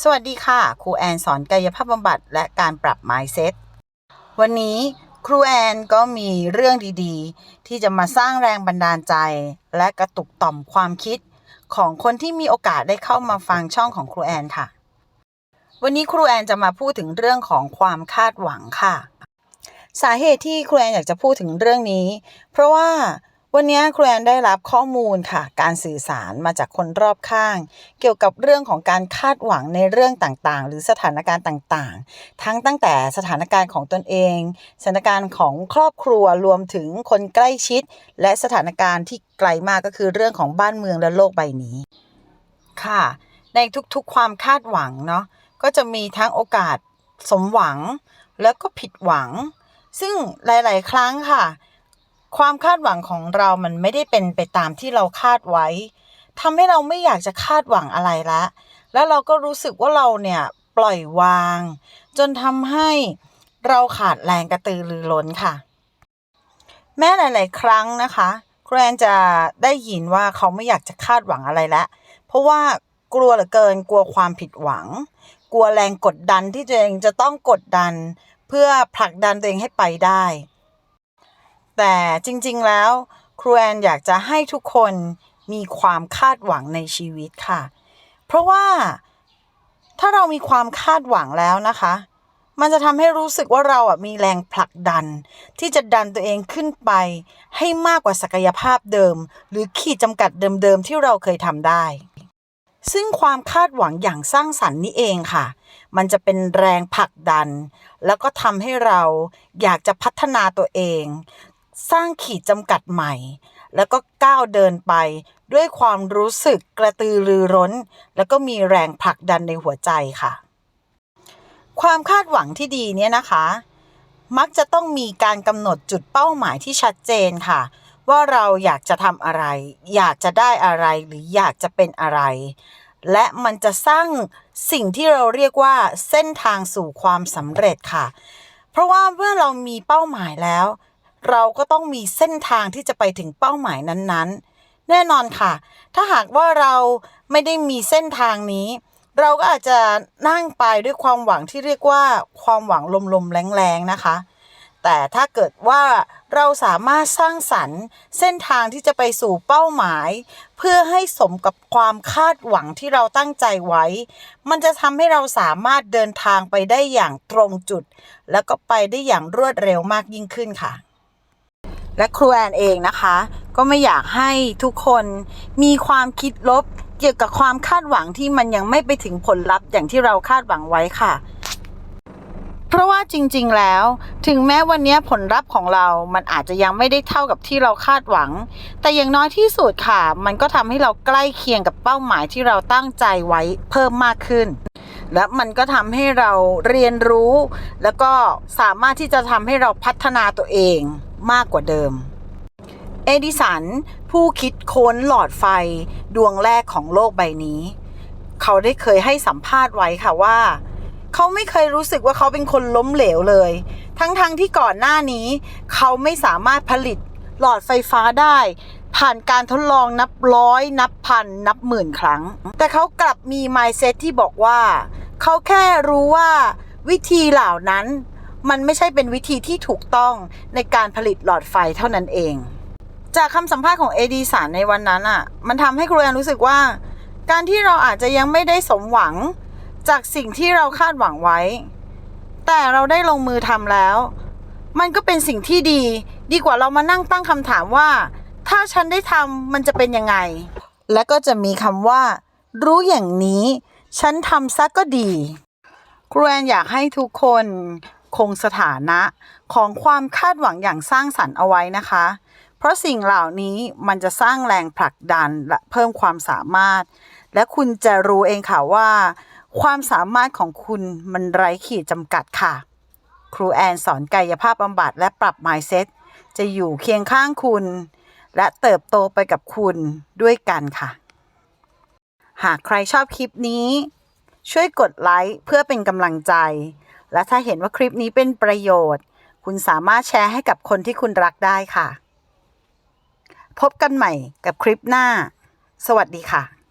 สวัสดีค่ะ ครูแอนสอนกายภาพบำบัดและการปรับ mindset วันนี้ครูแอนก็มีเรื่องดีๆ ที่จะมาสร้างแรงบันดาลใจ และกระตุกต่อมความคิด ของคนที่มีโอกาสได้เข้ามาฟังช่องของครูแอนค่ะ วันนี้ครูแอนจะมาพูดถึงเรื่องของความคาดหวังค่ะ สาเหตุที่ครูแอนอยากจะพูดถึงเรื่องนี้ เพราะว่า วันนี้ครูแอนได้รับข้อมูลค่ะ การสื่อสารมาจากคนรอบข้าง เกี่ยวกับเรื่องของการคาดหวังในเรื่องต่างๆ หรือสถานการณ์ต่างๆ ทั้งตั้งแต่สถานการณ์ของตนเอง สถานการณ์ของครอบครัวรวมถึงคนใกล้ชิด และสถานการณ์ที่ไกลมากก็คือเรื่องของบ้านเมืองและโลกใบนี้ ค่ะ ในทุกๆความคาดหวังเนาะก็จะมีทั้งโอกาสสมหวัง แล้วก็ผิดหวัง ซึ่งหลาย ๆ ครั้งค่ะ ความคาดหวังของเรามันไม่ได้เป็นไปตามที่เราคาดไว้ทำให้เราไม่อยากจะคาดหวังอะไรละ แล้วเราก็รู้สึกว่าเราเนี่ยปล่อยวาง จนทำให้เราขาดแรงกระตือรือร้นค่ะ แม้หลาย ๆ ครั้งนะคะครูแอนจะได้ยินว่าเขาไม่อยากจะคาดหวังอะไรแล้วเพราะว่ากลัวเหลือเกินกลัวความผิดหวัง กลัวแรงกดดันที่ตัวเองจะต้องกดดัน เพื่อผลักดันตัวเองให้ไปได้ แต่จริงๆแล้วครูแอนอยากจะให้ทุกคนมีความคาดหวังในชีวิตค่ะ เพราะว่าถ้าเรามีความคาดหวังแล้วนะคะ มันจะทำให้รู้สึกว่าเราอะมีแรงผลักดัน ที่จะดันตัวเองขึ้นไป ให้มากกว่าศักยภาพเดิม หรือขีดจำกัดเดิมๆที่เราเคยทำได้ ซึ่งความคาดหวังอย่างสร้างสรรค์นี้เองค่ะ มันจะเป็นแรงผลักดัน แล้วก็ทำให้เราอยากจะพัฒนาตัวเอง สร้างขีดจำกัดใหม่ แล้วก็ก้าวเดินไปด้วยความรู้สึกกระตือรือร้น แล้วก็มีแรงผลักดันในหัวใจค่ะ ความคาดหวังที่ดีเนี่ยนะคะ มักจะต้องมีการกำหนดจุดเป้าหมายที่ชัดเจนค่ะ ว่าเราอยากจะทำอะไร อยากจะได้อะไรหรืออยากจะเป็นอะไร และมันจะสร้างสิ่งที่เราเรียกว่าเส้นทางสู่ความสำเร็จค่ะ เพราะว่าเมื่อเรามีเป้าหมายแล้ว เราก็ต้องมีเส้นทางที่จะไปถึงเป้าหมายนั้นๆ แน่นอนค่ะ ถ้าหากว่าเราไม่ได้มีเส้นทางนี้ เราก็อาจจะนั่งไปด้วยความหวังที่เรียกว่าความหวังลมๆแรงๆนะคะ แต่ถ้าเกิดว่าเราสามารถสร้างสรรค์ เส้นทางที่จะไปสู่เป้าหมาย เพื่อให้สมกับความคาดหวังที่เราตั้งใจไว้ มันจะทำให้เราสามารถเดินทางไปได้อย่างตรงจุด แล้วก็ไปได้อย่างรวดเร็วมากยิ่งขึ้นค่ะ และครูแอนเองนะคะ ก็ไม่อยากให้ทุกคนมีความคิดลบเกี่ยวกับความคาดหวังที่มันยังไม่ไปถึงผลลัพธ์อย่างที่เราคาดหวังไว้ค่ะ เพราะว่าจริงๆแล้ว ถึงแม้วันนี้ผลลัพธ์ของเรามันอาจจะยังไม่ได้เท่ากับที่เราคาดหวัง แต่อย่างน้อยที่สุดค่ะ มันก็ทำให้เราใกล้เคียงกับเป้าหมายที่เราตั้งใจไว้เพิ่มมากขึ้นและมันก็ทำให้เราเรียนรู้ แล้วก็สามารถที่จะทำให้เราพัฒนาตัวเอง มากกว่าเดิม เอดิสัน ผู้คิดค้นหลอดไฟดวงแรกของโลกใบนี้ เขาได้เคยให้สัมภาษณ์ไว้ค่ะว่า เขาไม่เคยรู้สึกว่าเขาเป็นคนล้มเหลวเลย ทั้งๆทที่ก่อนหน้านี้ เขาไม่สามารถผลิตหลอดไฟฟ้าได้ ผ่านการทดลองนับร้อย นับพัน นับหมื่นครั้ง แต่เขากลับมี mindset ที่บอกว่า เขาแค่รู้ว่าวิธีเหล่านั้น มันไม่ใช่เป็นวิธีที่ถูกต้องในการผลิตหลอดไฟเท่านั้นเอง จากคำสัมภาษณ์ของเอดีสันในวันนั้นอะ มันทำให้ครูแอนรู้สึกว่า การที่เราอาจจะยังไม่ได้สมหวังจากสิ่งที่เราคาดหวังไว้ แต่เราได้ลงมือทำแล้ว มันก็เป็นสิ่งที่ดี ดีกว่าเรามานั่งตั้งคำถามว่า ถ้าฉันได้ทำมันจะเป็นยังไง และก็จะมีคำว่า รู้อย่างนี้ ฉันทำซะก็ดีครูแอนอยากให้ทุกคน คงสถานะของความคาดหวังอย่างสร้างสรรค์เอาไว้นะคะ เพราะสิ่งเหล่านี้มันจะสร้างแรงผลักดันและเพิ่มความสามารถ และคุณจะรู้เองค่ะว่า ความสามารถของคุณมันไร้ขีดจำกัดค่ะ ครูแอนสอนกายภาพบำบัดและปรับ mindset จะอยู่เคียงข้างคุณ และเติบโตไปกับคุณด้วยกันค่ะ หากใครชอบคลิปนี้ ช่วยกดไลค์เพื่อเป็นกำลังใจ และถ้าเห็นว่าคลิปนี้เป็นประโยชน์ คุณสามารถแชร์ให้กับคนที่คุณรักได้ค่ะ พบกันใหม่กับคลิปหน้า สวัสดีค่ะ